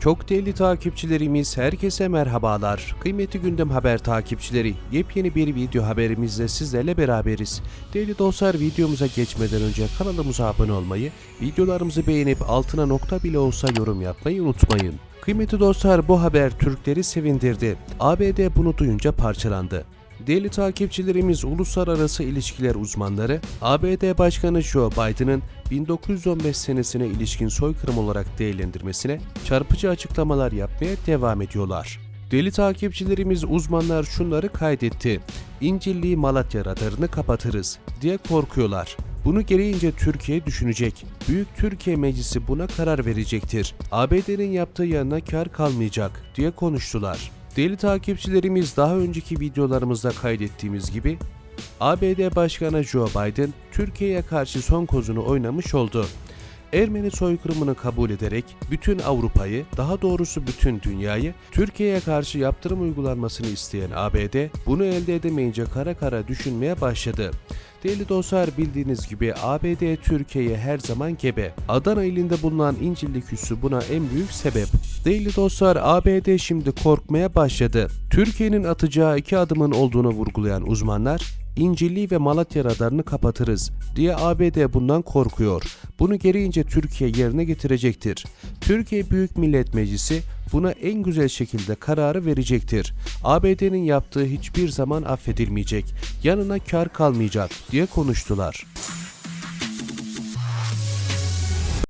Çok değerli takipçilerimiz herkese merhabalar. Kıymetli gündem haber takipçileri yepyeni bir video haberimizle sizlerle beraberiz. Değerli dostlar videomuza geçmeden önce kanalımıza abone olmayı, videolarımızı beğenip altına nokta bile olsa yorum yapmayı unutmayın. Kıymetli dostlar bu haber Türkleri sevindirdi. ABD bunu duyunca parçalandı. Değerli takipçilerimiz uluslararası ilişkiler uzmanları ABD Başkanı Joe Biden'ın 1915 senesine ilişkin soykırım olarak değerlendirmesine çarpıcı açıklamalar yapmaya devam ediyorlar. Deli takipçilerimiz uzmanlar şunları kaydetti. İncilli Malatya radarını kapatırız diye korkuyorlar. Bunu gereğince Türkiye düşünecek. Büyük Türkiye Meclisi buna karar verecektir. ABD'nin yaptığı yanına kar kalmayacak diye konuştular. Değerli takipçilerimiz daha önceki videolarımızda kaydettiğimiz gibi ABD Başkanı Joe Biden Türkiye'ye karşı son kozunu oynamış oldu. Ermeni soykırımını kabul ederek bütün Avrupa'yı, daha doğrusu bütün dünyayı Türkiye'ye karşı yaptırım uygulanmasını isteyen ABD bunu elde edemeyince kara kara düşünmeye başladı. Değerli dostlar bildiğiniz gibi ABD Türkiye'ye her zaman gebe. Adana ilinde bulunan İncirlik üssü buna en büyük sebep. Değerli dostlar ABD şimdi korkmaya başladı. Türkiye'nin atacağı iki adımın olduğunu vurgulayan uzmanlar İncirli ve Malatya radarını kapatırız diye ABD bundan korkuyor. Bunu gereğince Türkiye yerine getirecektir. Türkiye Büyük Millet Meclisi buna en güzel şekilde kararı verecektir. ABD'nin yaptığı hiçbir zaman affedilmeyecek. Yanına kar kalmayacak diye konuştular.